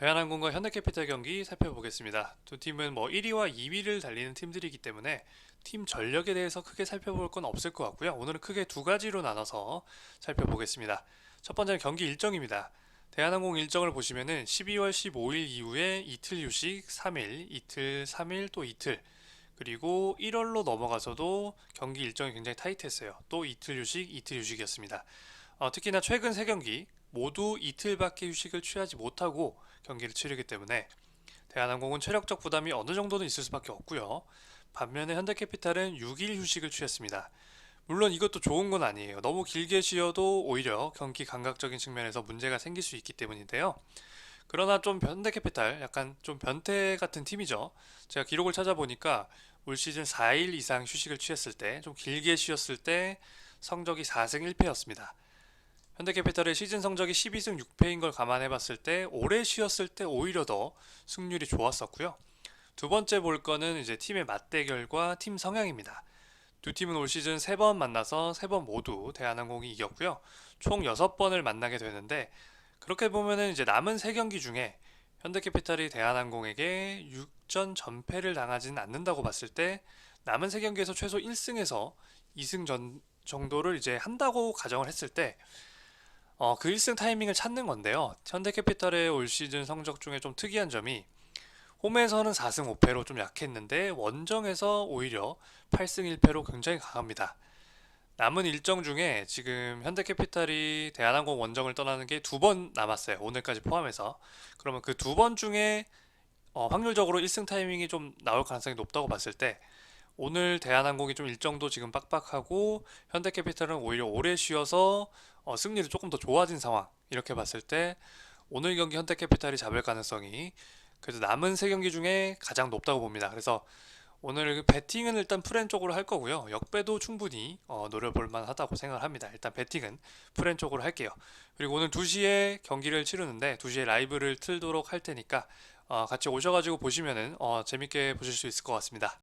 대한항공과 현대캐피탈 경기 살펴보겠습니다. 두 팀은 뭐 1위와 2위를 달리는 팀들이기 때문에 팀 전력에 대해서 크게 살펴볼 건 없을 것 같고요. 오늘은 크게 두 가지로 나눠서 살펴보겠습니다. 첫 번째는 경기 일정입니다. 대한항공 일정을 보시면은 12월 15일 이후에 이틀 휴식 3일, 이틀 3일 또 이틀 그리고 1월로 넘어가서도 경기 일정이 굉장히 타이트했어요. 또 이틀 휴식, 이틀 휴식이었습니다. 어, 특히나 최근 세 경기 모두 이틀밖에 휴식을 취하지 못하고 경기를 치르기 때문에 대한항공은 체력적 부담이 어느 정도는 있을 수밖에 없고요. 반면에 현대캐피탈은 6일 휴식을 취했습니다. 물론 이것도 좋은 건 아니에요. 너무 길게 쉬어도 오히려 경기 감각적인 측면에서 문제가 생길 수 있기 때문인데요. 그러나 좀 현대캐피탈 약간 좀 변태 같은 팀이죠. 제가 기록을 찾아보니까 올 시즌 4일 이상 휴식을 취했을 때 좀 길게 쉬었을 때 성적이 4승 1패였습니다. 현대캐피탈의 시즌 성적이 12승 6패인 걸 감안해 봤을 때 오래 쉬었을 때 오히려 더 승률이 좋았었고요. 두 번째 볼 거는 이제 팀의 맞대결과 팀 성향입니다. 두 팀은 올 시즌 세 번 만나서 세 번 모두 대한항공이 이겼고요. 총 6번을 만나게 되는데 그렇게 보면은 이제 남은 세 경기 중에 현대캐피탈이 대한항공에게 6전 전패를 당하지는 않는다고 봤을 때 남은 세 경기에서 최소 1승에서 2승 전 정도를 이제 한다고 가정을 했을 때 어, 그 1승 타이밍을 찾는 건데요. 현대캐피탈의 올 시즌 성적 중에 좀 특이한 점이 홈에서는 4승 5패로 좀 약했는데 원정에서 오히려 8승 1패로 굉장히 강합니다. 남은 일정 중에 지금 현대캐피탈이 대한항공 원정을 떠나는 게 두 번 남았어요. 오늘까지 포함해서. 그러면 그 두 번 중에 어, 확률적으로 1승 타이밍이 좀 나올 가능성이 높다고 봤을 때 오늘 대한항공이 좀 일정도 지금 빡빡하고 현대캐피탈은 오히려 오래 쉬어서 어, 승률이 조금 더 좋아진 상황 이렇게 봤을 때 오늘 경기 현대캐피탈이 잡을 가능성이 그래도 남은 세 경기 중에 가장 높다고 봅니다. 그래서 오늘 그 배팅은 일단 프렌 쪽으로 할 거고요. 역배도 충분히 어, 노려볼 만하다고 생각을 합니다. 일단 배팅은 프렌 쪽으로 할게요. 그리고 오늘 2시에 경기를 치르는데 2시에 라이브를 틀도록 할 테니까 어, 같이 오셔가지고 보시면은 어, 재밌게 보실 수 있을 것 같습니다.